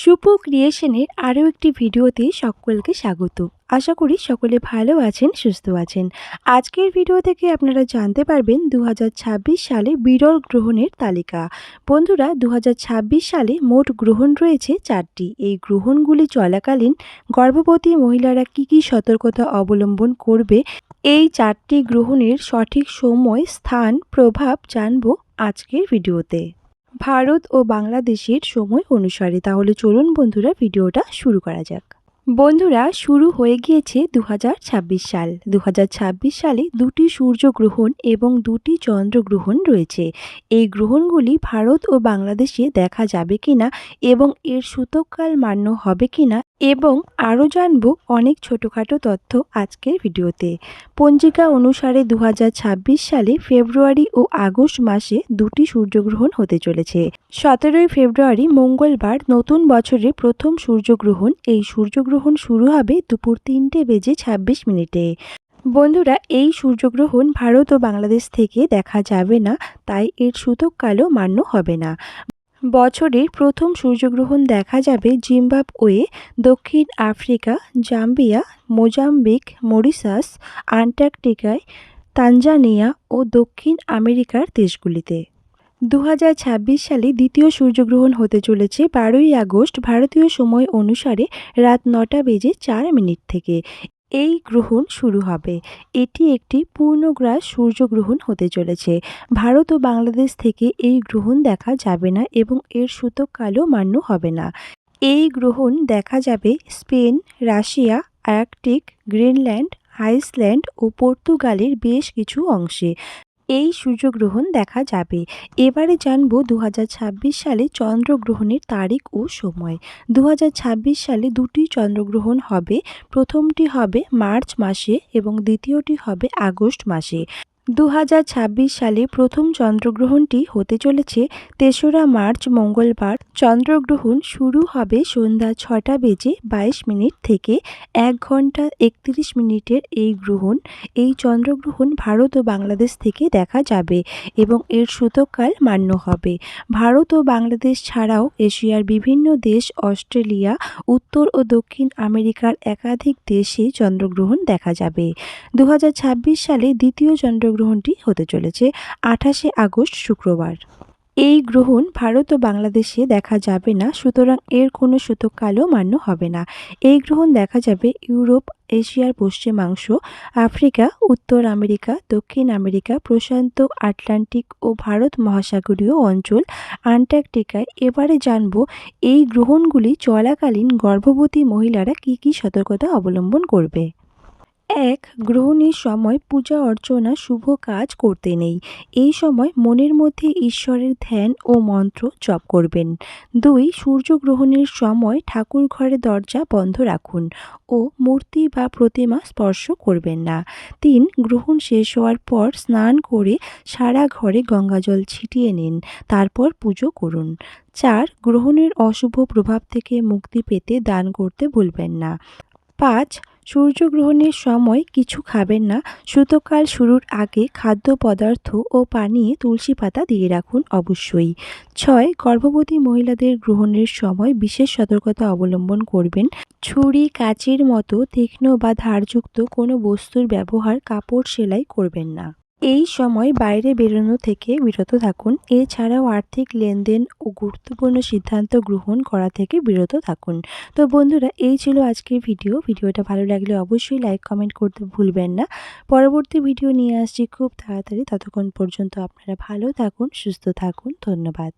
সুপু ক্রিয়েশনের আরও একটি ভিডিওতে সকলকে স্বাগত। আশা করি সকলে ভালো আছেন, সুস্থ আছেন। আজকের ভিডিও থেকে আপনারা জানতে পারবেন দু হাজার ছাব্বিশ সালে বিরল গ্রহণের তালিকা। বন্ধুরা দু হাজার ছাব্বিশ সালে মোট গ্রহণ রয়েছে চারটি। এই গ্রহণগুলি চলাকালীন গর্ভবতী মহিলারা কি কি সতর্কতা অবলম্বন করবে, এই চারটি গ্রহণের সঠিক সময়, স্থান, প্রভাব জানব আজকের ভিডিওতে। ভারত ও বাংলাদেশের সময় অনুসারে। তাহলে চলুন বন্ধুরা ভিডিওটা শুরু করা যাক। বন্ধুরা, শুরু হয়ে গিয়েছে দু হাজার ছাব্বিশ সাল। দু হাজার ছাব্বিশ সালে দুটি সূর্যগ্রহণ এবং দুটি চন্দ্রগ্রহণ রয়েছে। এই গ্রহণগুলি ভারত ও বাংলাদেশে দেখা যাবে কিনা এবং এর সূতককাল মান্য হবে কিনা এবং আরও জানব অনেক ছোটোখাটো তথ্য আজকের ভিডিওতে। পঞ্জিকা অনুসারে দু হাজার ছাব্বিশ সালে ফেব্রুয়ারি ও আগস্ট মাসে দুটি সূর্যগ্রহণ হতে চলেছে। সতেরোই ফেব্রুয়ারি মঙ্গলবার নতুন বছরে প্রথম সূর্যগ্রহণ। এই সূর্যগ্রহণ শুরু হবে দুপুর তিনটে বেজে ছাব্বিশ মিনিটে। বন্ধুরা, এই সূর্যগ্রহণ ভারত ও বাংলাদেশ থেকে দেখা যাবে না, তাই এর সূতককালও মান্য হবে না। বছরের প্রথম সূর্যগ্রহণ দেখা যাবে জিম্বাবওয়ে দক্ষিণ আফ্রিকা, জাম্বিয়া, মোজাম্বিক, মরিশাস, আন্টার্কটিকায়, তানজানিয়া ও দক্ষিণ আমেরিকার দেশগুলিতে। দু হাজার ছাব্বিশ সালে দ্বিতীয় সূর্যগ্রহণ হতে চলেছে বারোই আগস্ট ভারতীয় সময় অনুসারে রাত নটা বেজে চার মিনিট থেকে। এই গ্রহণ শুরু হবে। এটি একটি পূর্ণগ্রাস সূর্যগ্রহণ হতে চলেছে। ভারত ও বাংলাদেশ থেকে এই গ্রহণ দেখা যাবে না এবং এর সূতককালও মান্য হবে না। এই গ্রহণ দেখা যাবে Spain, Russia, Arctic, Greenland, Iceland ও পর্তুগালের বেশ কিছু অংশে। এই সূর্যগ্রহণ দেখা যাবে। এবারে জানব দু হাজার ছাব্বিশ সালে চন্দ্রগ্রহণের তারিখ ও সময়। দু হাজার ছাব্বিশ সালে দুটি চন্দ্রগ্রহণ হবে। প্রথমটি হবে মার্চ মাসে এবং দ্বিতীয়টি হবে আগস্ট মাসে। দু হাজার ছাব্বিশ সালে প্রথম চন্দ্রগ্রহণটি হতে চলেছে তেসরা মার্চ মঙ্গলবার। চন্দ্রগ্রহণ শুরু হবে সন্ধ্যা ছটা বেজে বাইশ মিনিট থেকে এক ঘণ্টা একত্রিশ মিনিটের এই গ্রহণ। এই চন্দ্রগ্রহণ ভারত ও বাংলাদেশ থেকে দেখা যাবে এবং এর সূতককাল মান্য হবে। ভারত ও বাংলাদেশ ছাড়াও এশিয়ার বিভিন্ন দেশ, অস্ট্রেলিয়া, উত্তর ও দক্ষিণ আমেরিকার একাধিক দেশে চন্দ্রগ্রহণ দেখা যাবে। দু হাজার ছাব্বিশ সালে দ্বিতীয় চন্দ্রগ্রহণ গ্রহণটি হতে চলেছে আঠাশে আগস্ট শুক্রবার। এই গ্রহণ ভারত ও বাংলাদেশে দেখা যাবে না, সুতরাং এর কোনো সূতককালও মান্য হবে না। এই গ্রহণ দেখা যাবে ইউরোপ, এশিয়ার পশ্চিমাংশ, আফ্রিকা, উত্তর আমেরিকা, দক্ষিণ আমেরিকা, প্রশান্ত আটলান্টিক ও ভারত মহাসাগরীয় অঞ্চল, আন্টার্কটিকায়। এবারে জানব এই গ্রহণগুলি চলাকালীন গর্ভবতী মহিলারা কী কী সতর্কতা অবলম্বন করবে। এক গ্রহণের সময় পূজা অর্চনা শুভ কাজ করতে নেই। এই সময় মনের মধ্যে ঈশ্বরের ধ্যান ও মন্ত্র জপ করবেন। দুই সূর্যগ্রহণের সময় ঠাকুর ঘরের দরজা বন্ধ রাখুন ও মূর্তি বা প্রতিমা স্পর্শ করবেন না। তিন, গ্রহণ শেষ হওয়ার পর স্নান করে সারা ঘরে গঙ্গাজল ছিটিয়ে নিন, তারপর পুজো করুন। চার, গ্রহণের অশুভ প্রভাব থেকে মুক্তি পেতে দান করতে ভুলবেন না। পাঁচ সূর্যগ্রহণের সময় কিছু খাবেন না। সুতকাল শুরুর আগে খাদ্য পদার্থ ও পানিয়ে তুলসী পাতা দিয়ে রাখুন অবশ্যই। ছয়, গর্ভবতী মহিলাদের গ্রহণের সময় বিশেষ সতর্কতা অবলম্বন করবেন। ছুরি, কাচের মতো তীক্ষ্ণ বা ধারযুক্ত কোনো বস্তুর ব্যবহার কাপড় সেলাই করবেন না। এই সময় বাইরে বেরোনো থেকে বিরত থাকুন। এছাড়াও আর্থিক লেনদেন ও গুরুত্বপূর্ণ সিদ্ধান্ত গ্রহণ করা থেকে বিরত থাকুন। তো বন্ধুরা, এই ছিল আজকের ভিডিও। ভিডিওটা ভালো লাগলে অবশ্যই লাইক, কমেন্ট করতে ভুলবেন না। পরবর্তী ভিডিও নিয়ে আসছি খুব তাড়াতাড়ি। ততক্ষণ পর্যন্ত আপনারা ভালো থাকুন, সুস্থ থাকুন। ধন্যবাদ।